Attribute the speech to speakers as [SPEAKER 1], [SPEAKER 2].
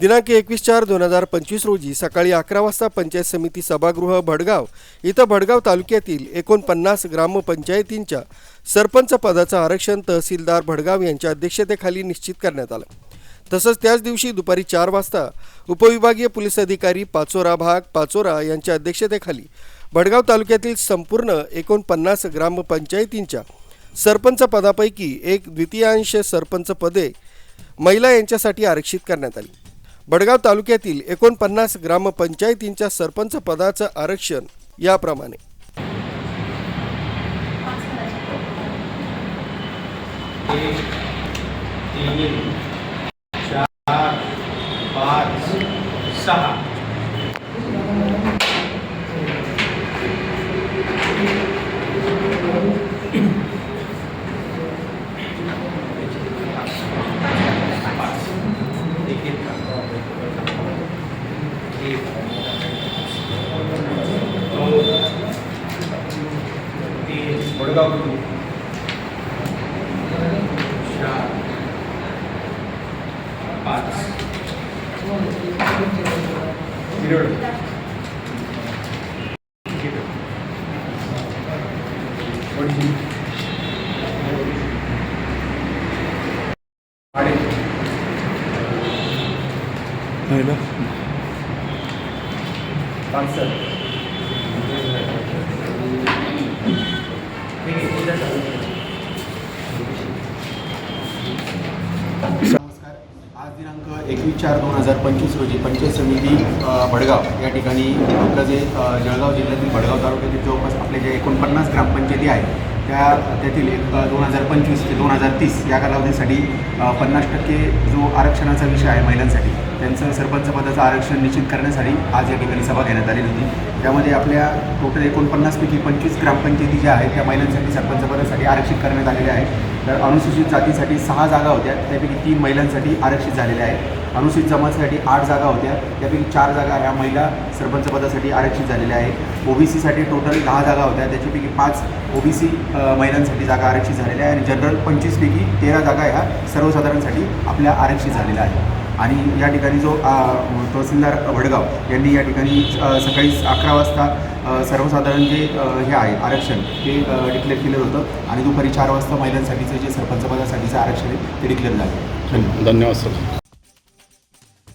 [SPEAKER 1] दिनांक एकवीस चार दोन हजार पंचवीस रोजी सकाळी अकरा वाजता पंचायत समिती सभागृह भडगाव इथं भडगाव तालुक्यातील एकोणपन्नास ग्रामपंचायतींच्या सरपंच पदाचं आरक्षण तहसीलदार भडगाव यांच्या अध्यक्षतेखाली निश्चित करण्यात आलं. तसंच त्याच दिवशी दुपारी चार वाजता उपविभागीय पोलीस अधिकारी पाचोरा भाग पाचोरा यांच्या अध्यक्षतेखाली भडगाव तालुक्यातील संपूर्ण एकोणपन्नास ग्रामपंचायतींच्या सरपंच पदापैकी एक द्वितीयांश सरपंच पदे महिला यांच्यासाठी आरक्षित करण्यात आली. बडगाव तालुक्यातील एकोणपन्नास ग्रामपंचायतींच्या सरपंच पदाचं आरक्षण याप्रमाणे.
[SPEAKER 2] तीन चार पाच सहा. एक दोन तीन वडगाव टू चार पाच गिरड पाच
[SPEAKER 3] नमस्कार. आज दिनांक एकवीस चार दोन हजार पंचवीस रोजी पंचायत समिती भडगाव या ठिकाणी आपलं जे जळगाव जिल्ह्यातील भडगाव तालुक्यातील जवळपास आपले जे एकोणपन्नास ग्रामपंचायती आहेत त्या त्यातील एक दोन हजार पंचवीस ते दोन हजार तीस या कालावधीसाठी पन्नास टक्के जो आरक्षणाचा विषय आहे महिलांसाठी त्यांचं सरपंच पदाचं आरक्षण निश्चित करण्यासाठी आज या ठिकाणी सभा घेण्यात आलेली होती. त्यामध्ये आपल्या टोटल एकोणपन्नासपैकी पंचवीस ग्रामपंचायती ज्या आहेत त्या महिलांसाठी सरपंच पदासाठी आरक्षित करण्यात आलेल्या आहेत. तर अनुसूचित जातीसाठी सहा जागा होत्या त्यापैकी तीन महिलांसाठी आरक्षित झालेल्या आहेत. अनुसूचित जमातीसाठी आठ जागा होत्या त्यापैकी चार जागा ह्या महिला सरपंच पदासाठी आरक्षित झालेल्या आहेत. ओबीसीसाठी टोटल दहा जागा होत्या त्याच्यापैकी पाच ओबीसी महिलांसाठी जागा आरक्षित झालेल्या आहे आणि जनरल पंचवीसपैकी तेरा जागा ह्या सर्वसाधारणसाठी आपल्या आरक्षित झालेल्या आहेत. आणि या ठिकाणी जो तहसीलदार वडगाव यांनी या ठिकाणी सकाळी अकरा वाजता सर्वसाधारण जे हे आहे आरक्षण ते डिक्लेअर केलं होतं आणि दुपारी चार वाजता महिलांसाठीचं जे सरपंच पदासाठीचं आरक्षण आहे ते डिक्लेअर झालं. धन्यवाद.
[SPEAKER 4] धन्यवाद सर.